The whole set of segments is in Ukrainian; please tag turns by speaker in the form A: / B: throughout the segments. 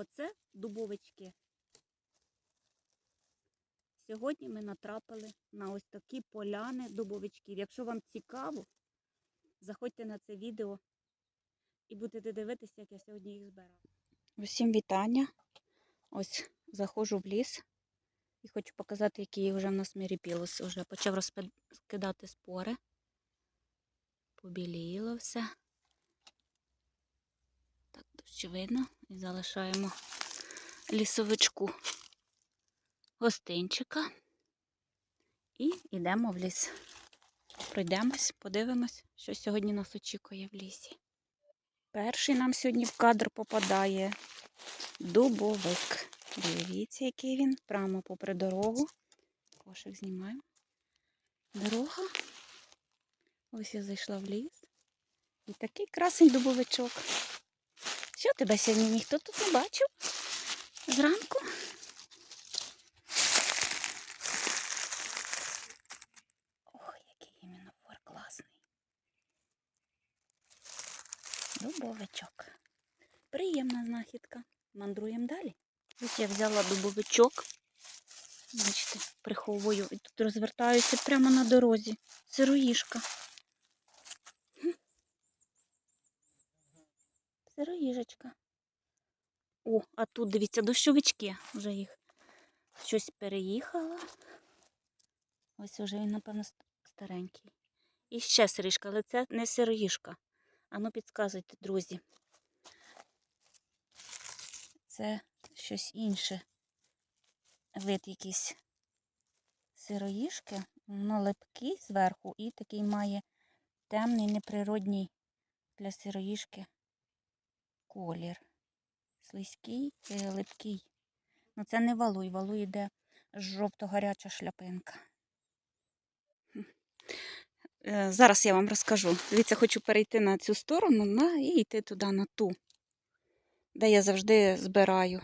A: Оце дубовички. Сьогодні ми натрапили на ось такі поляни дубовичків. Якщо вам цікаво, заходьте на це відео і будете дивитися, як я сьогодні їх збираю. Усім вітання. Ось заходжу в ліс і хочу показати, який вже в нас міріпілос. Уже почав розкидати спори. Побіліло все. Так, дощ видно. І залишаємо лісовичку гостинчика. І йдемо в ліс. Пройдемось, подивимось, що сьогодні нас очікує в лісі. Перший нам сьогодні в кадр попадає дубовик. Дивіться, який він. Прямо попри дорогу. Кошик знімаємо. Дорога. Ось я зайшла в ліс. І такий красень дубовичок. Що тебе сьогодні ніхто тут не бачив? Зранку? Ох, який іменно класний. Дубовичок. Приємна знахідка. Мандруємо далі. Ось я взяла дубовичок. Бачите, приховую і тут розвертаюся прямо на дорозі. Сироїжка. Сироїжечка. О, а тут, дивіться, дощовички. Вже їх щось переїхало. Ось уже він, напевно, старенький. І ще сиришка, але це не сироїжка. Ану, підказуйте, друзі. Це щось інше. Вид якийсь сироїжки. Воно липкий зверху і такий має темний, неприродній для сироїжки колір. Слизький, е, липкий. Ну це не валуй, валуй йде жовто-гаряча шляпинка. Е, Зараз я вам розкажу. Дивіться, хочу перейти на цю сторону на, і йти туди на ту, де я завжди збираю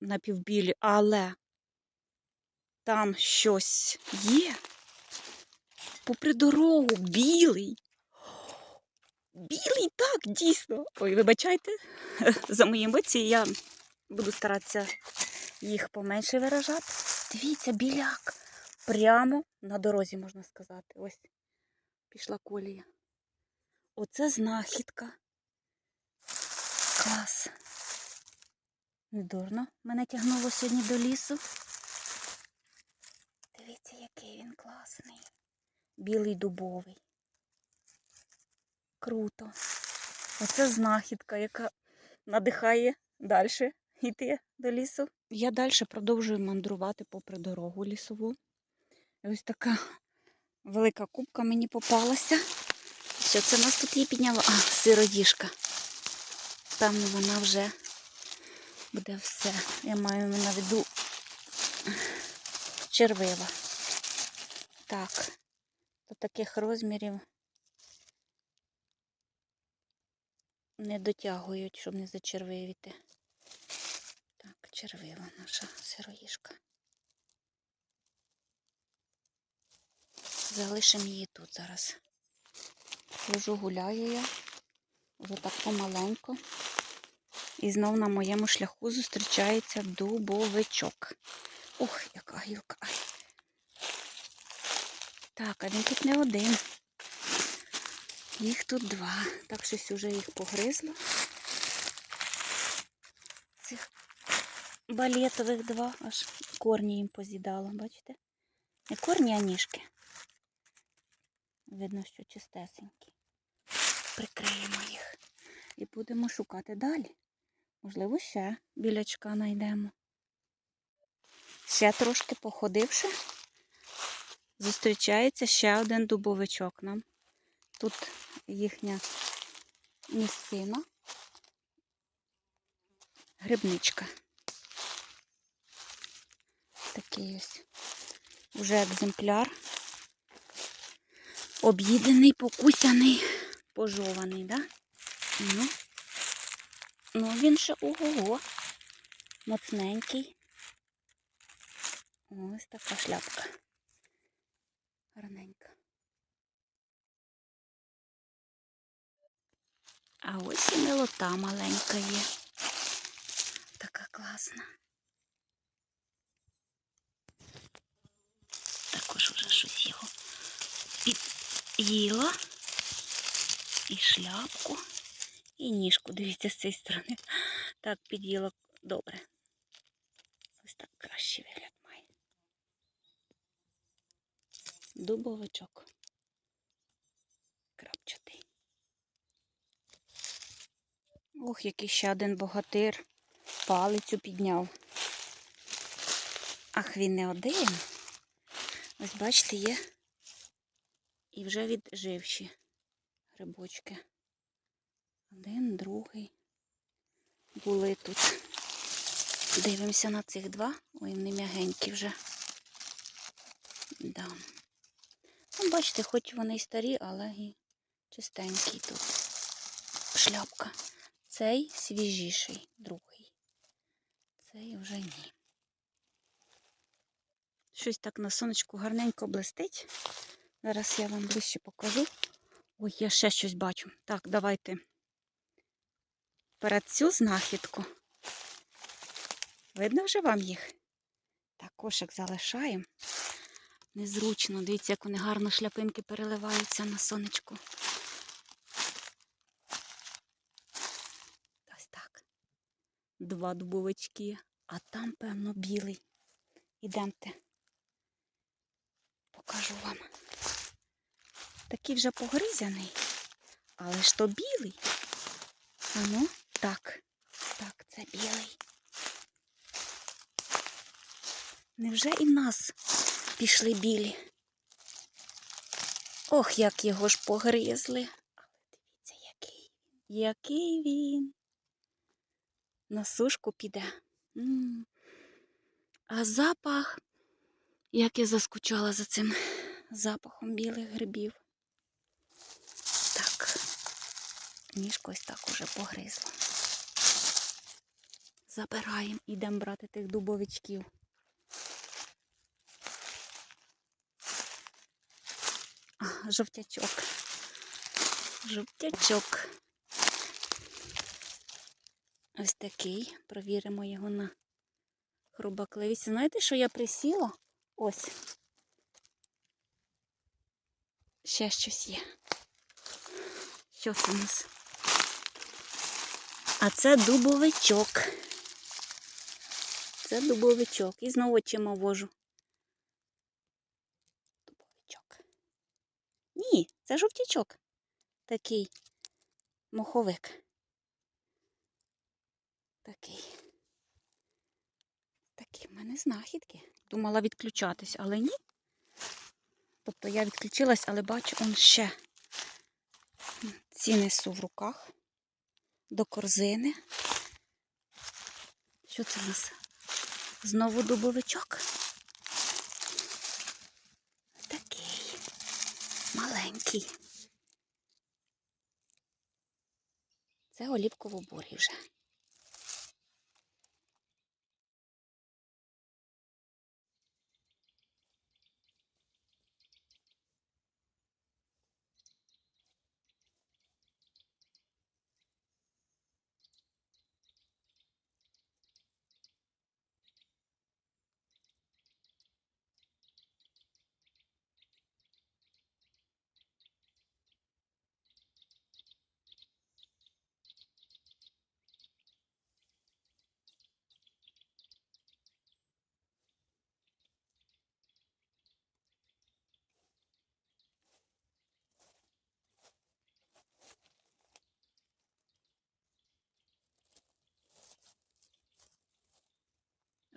A: напівбілі, але там щось є. Попри дорогу, білий. Білий, так, дійсно. Ой, вибачайте за мої емоції, я буду старатися їх поменше виражати. Дивіться, біляк. Прямо на дорозі, можна сказати. Ось пішла колія. Оце знахідка. Клас. Недурно мене тягнуло сьогодні до лісу. Дивіться, який він класний. Білий дубовий. Круто. Оце знахідка, яка надихає далі йти до лісу. Я далі продовжую мандрувати попри дорогу лісову. І ось така велика кубка мені попалася. Що це нас тут її підняло? А, сироїжка. Певно, вона вже буде все. Я маю на виду червива. Так, до таких розмірів не дотягують, щоб не зачервивіти. Так, червива наша сироїжка. Залишимо її тут зараз. Хожу, гуляю я. Вже так помаленьку. І знов на моєму шляху зустрічається дубовичок. Ох, яка гілка. Так, а він тут не один. Їх тут два. Так щось уже їх погризло. Цих балетових два, аж корні їм поз'їдало, бачите? Не корні, а ніжки. Видно, що чистесенькі. Прикриємо їх. І будемо шукати далі. Можливо, ще білячка знайдемо. Ще трошки походивши, зустрічається ще один дубовичок нам. Тут їхня місцина, грибничка. Такий ось уже екземпляр. Об'їдений, покусяний, пожований, да? Ну, ну він ще ого-го. Моцненький. Ось така шляпка. Гарненька. А ось і милота маленька є. Така класна. Також вже щось його під'їла. І шляпку, і ніжку, дивіться, з цієї сторони. Так, під'їла добре. Ось так кращий вигляд має. Дубовичок. Крапчатий. Ох, який ще один богатир. Палицю підняв. Ах, він не один. Ось бачите, є і вже відживші грибочки. Один, другий. Були тут. Дивимося на цих два. Ой, вони м'ягенькі вже. Да. Ну, бачите, хоч вони й старі, але і чистенькі тут. Шляпка. Цей свіжіший, другий. Цей вже ні. Щось так на сонечку гарненько блистить. Зараз я вам ближче покажу. Ой, я ще щось бачу. Так, давайте перед цю знахідку. Видно вже вам їх? Так, кошик залишаємо. Незручно. Дивіться, як вони гарно шляпинки переливаються на сонечку. Ось так. Два дубовички, а там, певно, білий. Ідемте. Покажу вам. Такий вже погризяний, але ж то білий. Ну, так, так, це білий. Невже і в нас пішли білі? Ох, як його ж погризли. Але дивіться, який. Який він. На сушку піде. А запах, як я заскучала за цим запахом білих грибів. Так, ніжко ось так уже погризло. Забираємо, ідемо брати тих дубовичків. А, жовтячок. Жовтячок. Ось такий. Провіримо його на хрубакливість. Знаєте, що я присіла? Ось. Ще щось є. Що це у нас? А це дубовичок. Це дубовичок. І знову очима вожу. Дубовичок. Ні, це жовтячок. Такий моховик. Такий. Такі в мене знахідки. Думала відключатись, але ні. Тобто я відключилась, але бачу, он ще ці несу в руках до корзини. Що це в нас? Знову дубовичок. Такий маленький. Це олівково-бурий вже.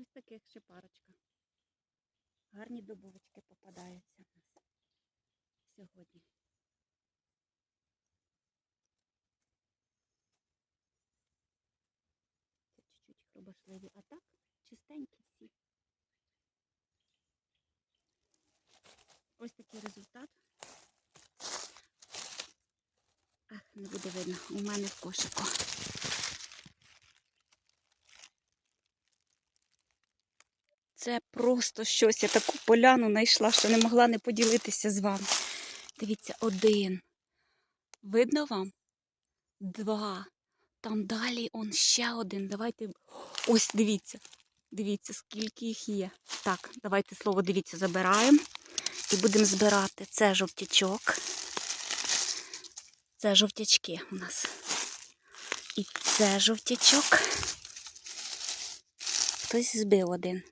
A: Ось таких ще парочка. Гарні дубовички попадаються в нас сьогодні. Це чуть-чуть хробашливі, а так чистенькі всі. Ось такий результат. Ах, не буде видно. У мене в кошику. Це просто щось. Я таку поляну знайшла, що не могла не поділитися з вами. Дивіться, один. Видно вам? Два. Там далі он ще один. Давайте. Ось дивіться. Дивіться, скільки їх є. Так, давайте слово дивіться, забираємо і будемо збирати. Це жовтячок. Це жовтячки у нас. І це жовтячок. Хтось збив один.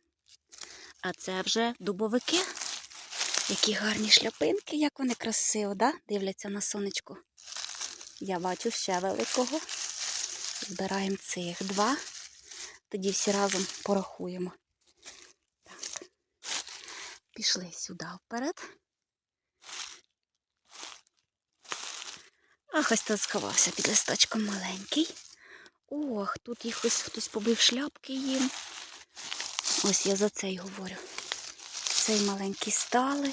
A: А це вже дубовики. Які гарні шляпинки, як вони красиво, да? дивляться на сонечко. Я бачу ще великого. Збираємо цих два. Тоді всі разом порахуємо. Так. Пішли сюди вперед. Ах, ось тут сховався під листочком маленький. Ох, тут їх ось хтось побив шляпки їм. Ось я за це й говорю. Цей маленький стали.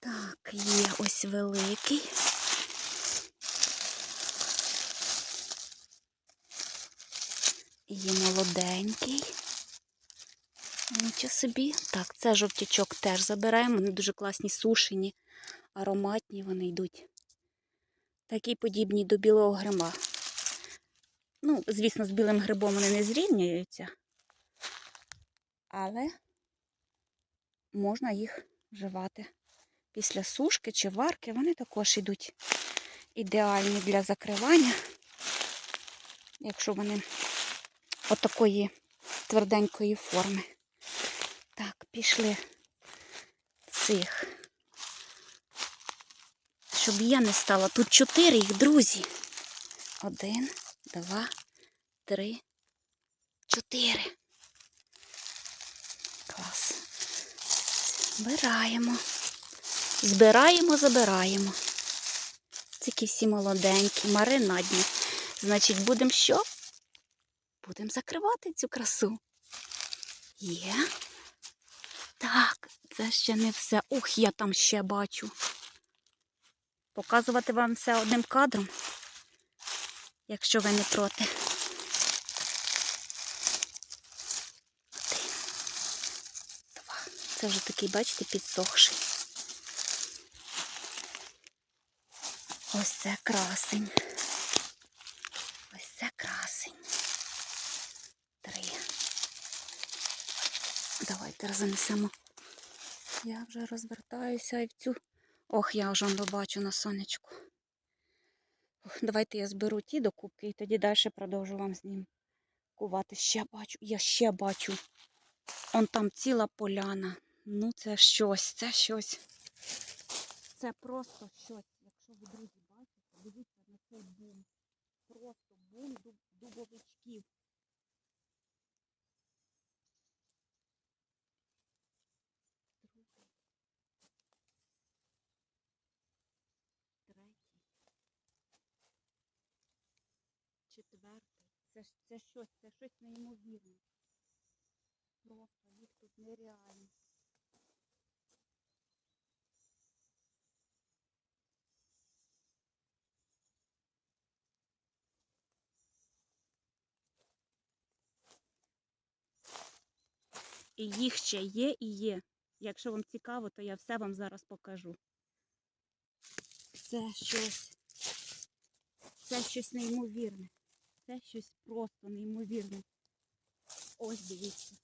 A: Так, є ось великий. Є молоденький. Нічого собі. Так, це жовтячок теж забираємо. Вони дуже класні, сушені, ароматні вони йдуть. Такі подібні до білого гриба. Ну, звісно, з білим грибом вони не зрівнюються, але можна їх вживати після сушки чи варки. Вони також йдуть ідеальні для закривання, якщо вони отакої тверденької форми. Так, пішли цих. Щоб я не стала. Тут чотири їх, друзі. Один, два, три, чотири. Клас. Збираємо. Збираємо, забираємо. Тільки всі молоденькі, маринадні. Значить, будемо що? Будемо закривати цю красу. Є. Так, це ще не все. Ух, я там ще бачу. Показувати вам все одним кадром, якщо ви не проти. Один, два. Це вже такий, бачите, підсохший. Ось це красень. Ось це красень. Три. Давайте занесемо. Я вже розвертаюся і в цю. Ох, я вже бачу на сонечку. Давайте я зберу ті докупки і тоді далі продовжу вам з ним кувати. Ще бачу, я ще бачу. Он там ціла поляна. Ну, це щось, це щось. Це просто щось. Якщо ви, друзі, бачите, дивіться на цей бум. Просто бум дубовичків. Це, це щось, це щось неймовірне. Просто їх тут нереально. І їх ще є і є. Якщо вам цікаво, то я все вам зараз покажу. Це щось. Це щось неймовірне. Це щось просто неймовірне. Ось дивіться.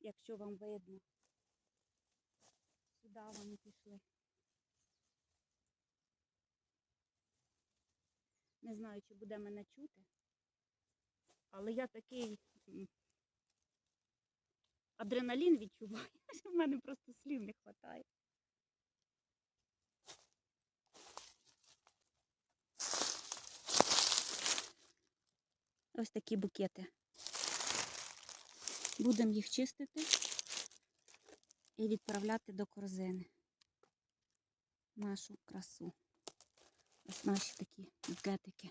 A: Якщо вам видно. Сюди вони пішли. Не знаю, чи буде мене чути. Але я такий адреналін відчуваю. що В мене просто слів не вистачає. Ось такі букети. Будемо їх чистити і відправляти до корзини. Нашу красу. Ось наші такі букетики.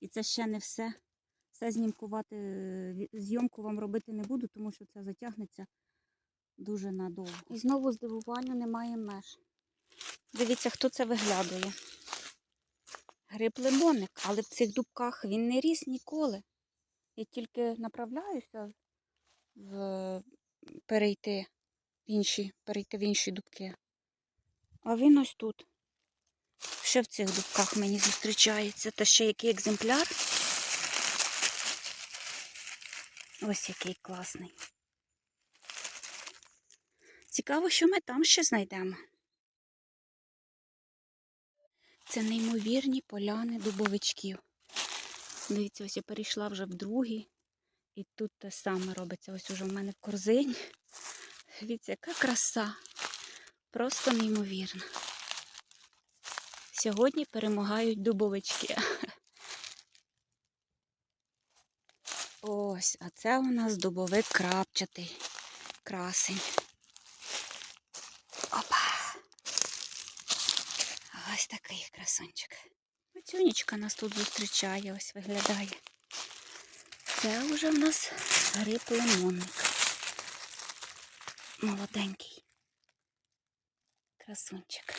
A: І це ще не все. Все знімкувати, е, зйомку вам робити не буду, тому що це затягнеться дуже надовго. І знову здивуванню немає меж. Дивіться, хто це виглядує гриб лимонник, але в цих дубках він не ріс ніколи. Я тільки направляюся в перейти в інші, перейти в інші дубки. А він ось тут. Ще в цих дубках мені зустрічається. Та ще який екземпляр. Ось який класний. Цікаво, що ми там ще знайдемо. Це неймовірні поляни дубовичків. Дивіться, ось я перейшла вже в другий. І тут те саме робиться. Ось уже в мене в корзині. Дивіться, яка краса. Просто неймовірна. Сьогодні перемагають дубовички. Ось, а це у нас дубовик крапчатий. Красень. Ось такий красунчик. Оцюнічка нас тут зустрічає, ось виглядає. Це вже в нас гриб лимонник. Молоденький. Красунчик.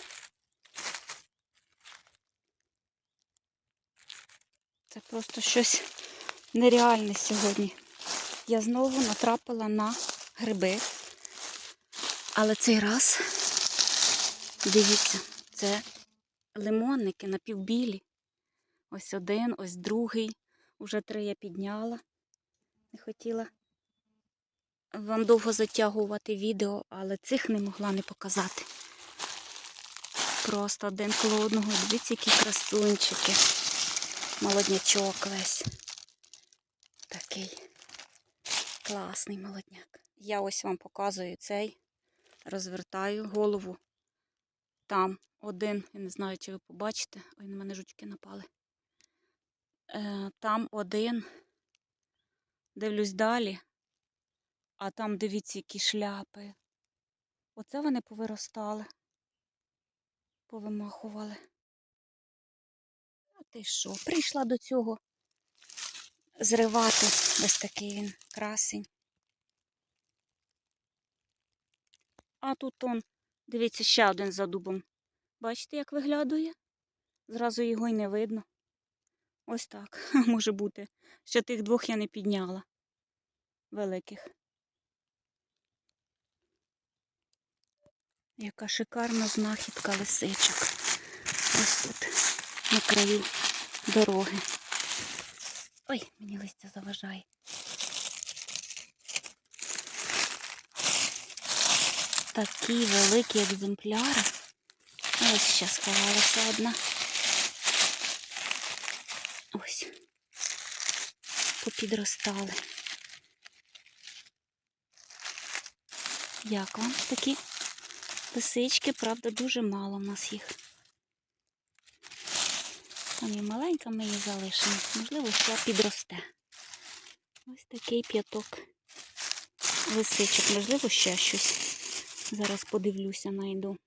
A: Це просто щось нереальне сьогодні. Я знову натрапила на гриби. Але цей раз, дивіться, це лимонники напівбілі. Ось один, ось другий. Уже три я підняла. Не хотіла вам довго затягувати відео, але цих не могла не показати. Просто один коло одного. Дивіться, які красунчики. Молоднячок весь. Такий класний молодняк. Я ось вам показую цей, розвертаю голову. Там один, я не знаю, чи ви побачите. Ой, на мене жучки напали. Е, там один. Дивлюсь далі. А там дивіться, які шляпи. Оце вони повиростали. Повимахували. А ти що? Прийшла до цього зривати. Ось такий він красень. А тут он, дивіться, ще один за дубом. Бачите, як виглядає? Зразу його й не видно. Ось так може бути. Ще тих двох я не підняла. Великих. Яка шикарна знахідка лисичок. Ось тут, на краю дороги. Ой, мені листя заважає. Такі великі екземпляри. Ось ще сховалася одна. Ось. Попідростали. Як вам такі лисички, правда, дуже мало в нас їх. Там і маленька ми її залишимо. Можливо, ще підросте. Ось такий п'яток лисичок. Можливо, ще щось. Зараз подивлюся, найду.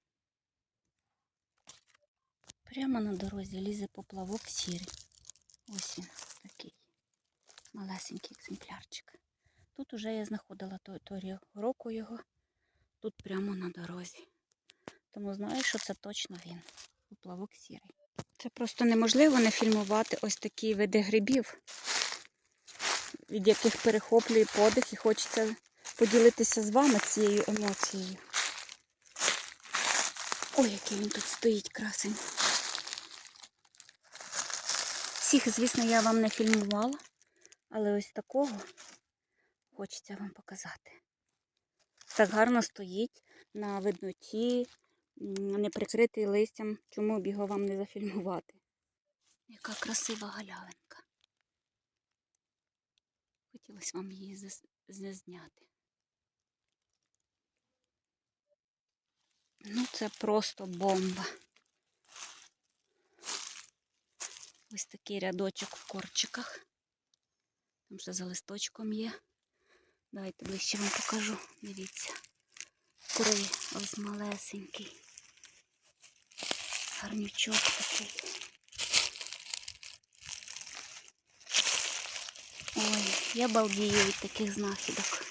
A: Прямо на дорозі лізе поплавок сірий. Ось він такий малесенький екземплярчик. Тут уже я знаходила той, той року його. Тут прямо на дорозі. Тому знаю, що це точно він. Поплавок сірий. Це просто неможливо не фільмувати ось такі види грибів, від яких перехоплює подих і хочеться поділитися з вами цією емоцією. Ой, який він тут стоїть красень. Всіх, звісно, я вам не фільмувала, але ось такого хочеться вам показати. Так гарно стоїть на видноті, не прикритий листям, чому б його вам не зафільмувати. Яка красива галявинка. Хотілося вам її зазняти. Ну, це просто бомба. Ось такий рядочок в корчиках. Там ще за листочком є. Давайте ближче вам покажу. Дивіться. Три, ось малесенький. Гарнючок такий. Ой, я балдію від таких знахідок.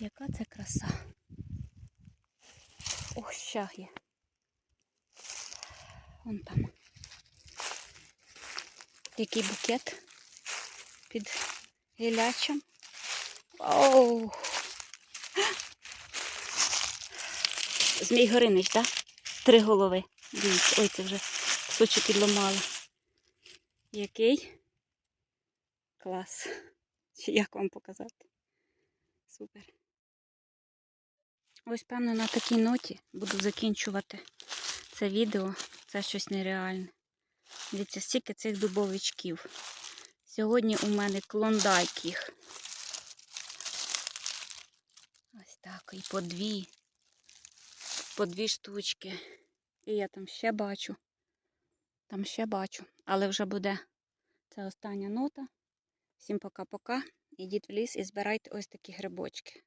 A: Яка це краса. Ох, ще є. Вон там. Який букет під гілячем. Оу. Змій Горинич, так? Три голови. Дивіться, ой, це вже кусочок підламали. Який? Клас. Чи як вам показати? Супер. Ось, певно, на такій ноті буду закінчувати це відео. Це щось нереальне. Дивіться, стільки цих дубовичків. Сьогодні у мене клондайк їх. Ось так, і по дві. По дві штучки. І я там ще бачу. Там ще бачу. Але вже буде це остання нота. Всім пока-пока. Ідіть в ліс і збирайте ось такі грибочки.